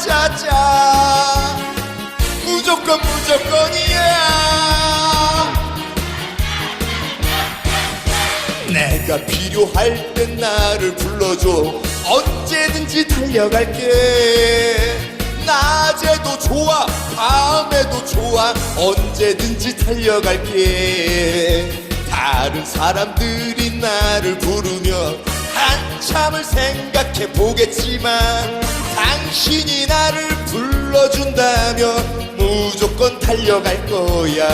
짜짜짜짜 무조건 무조건이야. 내가 필요할 땐 나를 불러줘. 언제든지 달려갈게. 낮에도 좋아 밤에도 좋아. 언제든지 달려갈게. 다른 사람들이 나를 부르면 한참을 생각해 보겠지만 당신이 나를 불러준다면 무조건 달려갈 거야.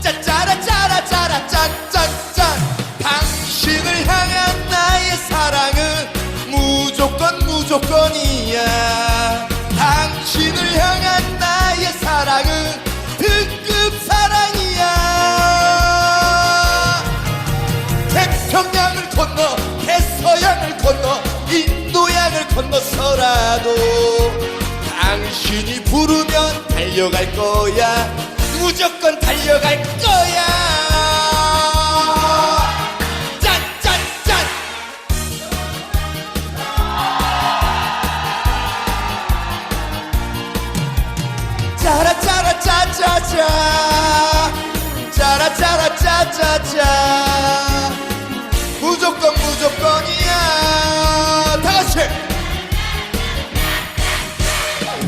짜짜라 짜라 짜라 짠짠짠 당신을 향한 나의 사랑은 무조건 무조건이야. 당신을 향한 나의 사랑은 특급 사랑이야. 태평양을 건너 대서양을 건너 건너서라도 당신이 부르면 달려갈 거야. 무조건 달려갈 거야. 짠짠짠. 짜라 짜라 짜짜짜. 짜라 짜라 짜짜짜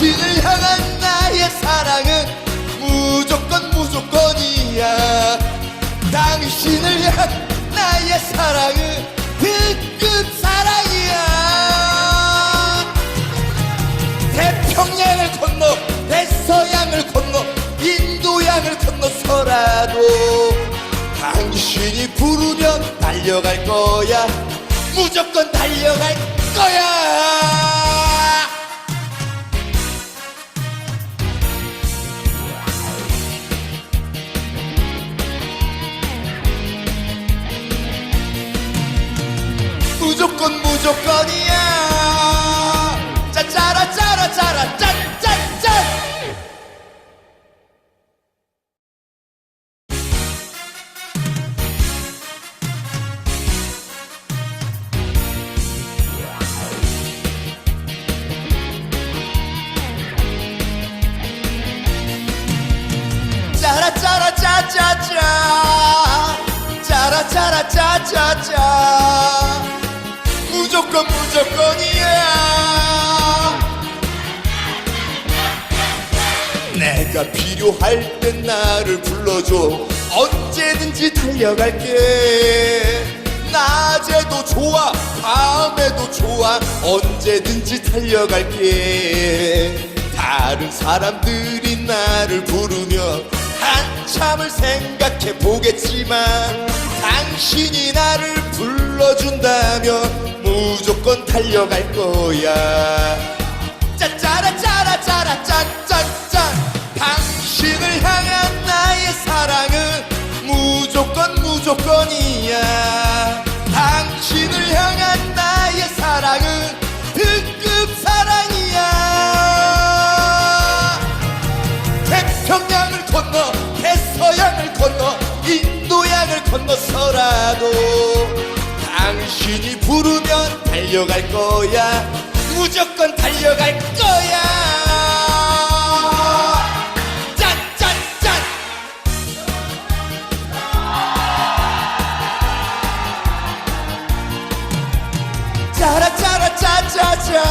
당신을 향한 나의 사랑은 무조건 무조건이야. 당신을 향한 나의 사랑은 특급 사랑이야. 태평양을 건너 대서양을 건너 인도양을 건너서라도 당신이 부르면 달려갈 거야. 무조건 달려갈 거야 조건이야. 짜짜라 짜라 짜라 짠짠짠 짜라 짜라 짜짜짜. 짜라 짜라 짜짜짜 무조건 무조건이야. 내가 필요할 땐 나를 불러줘. 언제든지 달려갈게. 낮에도 좋아 밤에도 좋아. 언제든지 달려갈게. 다른 사람들이 나를 부르면 한참을 생각해 보겠지만 당신이 나 달려갈 거야. 짜짜라 짜라 짜라 짠짠짠. 당신을 향한 나의 사랑은 무조건 무조건이야. 당신을 향한 나의 사랑은 특급 사랑이야. 태평양을 건너 대서양을 건너 인도양을 건너서라도 달려갈 거야. 무조건 달려갈 거야. 짠짠짠. 짜라 짜라 짜짜짜.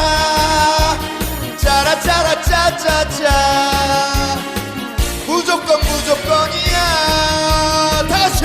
짜라 짜라 짜짜짜. 무조건 무조건이야. 다 같이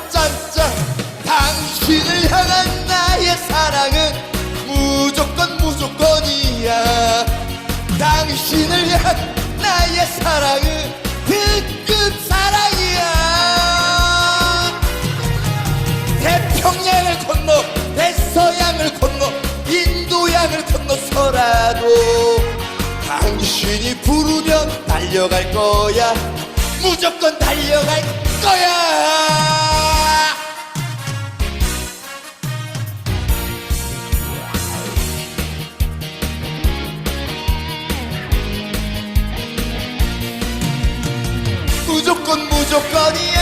향한 나의 사랑은 무조건 무조건이야. 당신을 향한 나의 사랑은 특급 사랑이야. 태평양을 건너 대서양을 건너 인도양을 건너서라도 당신이 부르면 달려갈 거야. 무조건 달려갈 거야 조건이야